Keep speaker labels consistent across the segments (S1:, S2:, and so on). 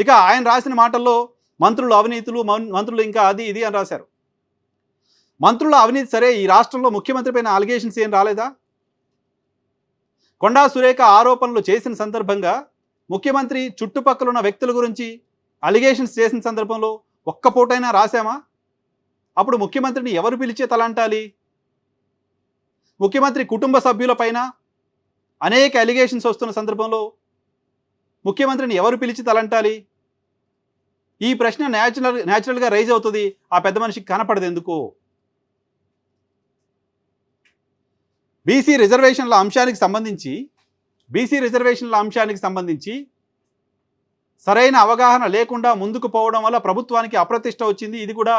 S1: ఇక ఆయన రాసిన మాటల్లో మంత్రులు అవినీతులు మం- మంత్రులు ఇంకా అది ఇది అని రాశారు. మంత్రుల అవినీతి సరే ఈ రాష్ట్రంలో ముఖ్యమంత్రి పైన అలిగేషన్స్ ఏం రాలేదా? కొండా సురేఖ ఆరోపణలు చేసిన సందర్భంగా ముఖ్యమంత్రి చుట్టుపక్కల ఉన్న వ్యక్తుల గురించి అలిగేషన్స్ చేసిన సందర్భంలో ఒక్క పూటైనా రాశామా? అప్పుడు ముఖ్యమంత్రిని ఎవరు పిలిచే తలంటాలి? ముఖ్యమంత్రి కుటుంబ సభ్యులపైన అనేక అలిగేషన్స్ వస్తున్న సందర్భంలో ముఖ్యమంత్రిని ఎవరు పిలిచి తలంటాలి? ఈ ప్రశ్న న్యాచురల్ న్యాచురల్గా రైజ్ అవుతుంది. ఆ పెద్ద మనిషికి కనపడదు ఎందుకు? బీసీ రిజర్వేషన్ల అంశానికి సంబంధించి బీసీ రిజర్వేషన్ల అంశానికి సంబంధించి సరైన అవగాహన లేకుండా ముందుకు పోవడం వల్ల ప్రభుత్వానికి అప్రతిష్ట వచ్చింది. ఇది కూడా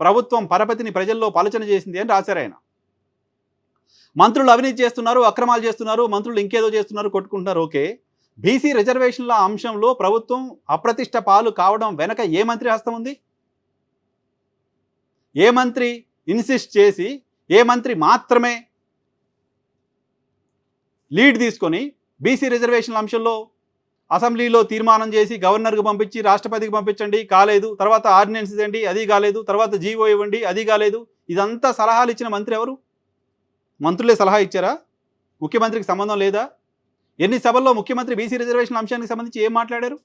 S1: ప్రభుత్వం పరపతిని ప్రజల్లో పలచన చేసింది అని రాశారు ఆయన. మంత్రులు అవినీతి చేస్తున్నారు అక్రమాలు చేస్తున్నారు మంత్రులు ఇంకేదో చేస్తున్నారు కొట్టుకుంటున్నారు. ఓకే. బీసీ రిజర్వేషన్ల అంశంలో ప్రభుత్వం అప్రతిష్ట పాలు కావడం వెనక ఏ మంత్రి హస్తం ఉంది? ఏ మంత్రి ఇన్సిస్ట్ చేసి ఏ మంత్రి మాత్రమే లీడ్ తీసుకొని బీసీ రిజర్వేషన్ల అంశంలో అసెంబ్లీలో తీర్మానం చేసి గవర్నర్కి పంపించి రాష్ట్రపతికి పంపించండి కాలేదు. తర్వాత ఆర్డినెన్స్ ఇవ్వండి అది కాలేదు. తర్వాత జీవో ఇవ్వండి అది కాలేదు. ఇదంతా సలహాలు ఇచ్చిన మంత్రి ఎవరు? మంత్రులే సలహా ఇచ్చారా? ముఖ్యమంత్రికి సంబంధం లేదా? ఎన్ని సభల్లో ముఖ్యమంత్రి బీసీ రిజర్వేషన్ అంశానికి సంబంధించి ఏం మాట్లాడారు?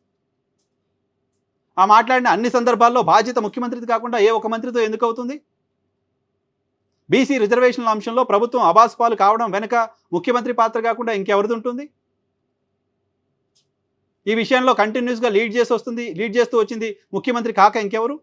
S1: ఆ మాట్లాడిన అన్ని సందర్భాల్లో బాధ్యత ముఖ్యమంత్రిది కాకుండా ఏ ఒక మంత్రితో ఎందుకు అవుతుంది? బీసీ రిజర్వేషన్ల అంశంలో ప్రభుత్వం అబాస్పాలు కావడం వెనుక ముఖ్యమంత్రి పాత్ర కాకుండా ఇంకెవరిది ఉంటుంది? ఈ విషయంలో కంటిన్యూస్గా లీడ్ చేసి వస్తుంది లీడ్ చేస్తూ వచ్చింది ముఖ్యమంత్రి కాక ఇంకెవరు?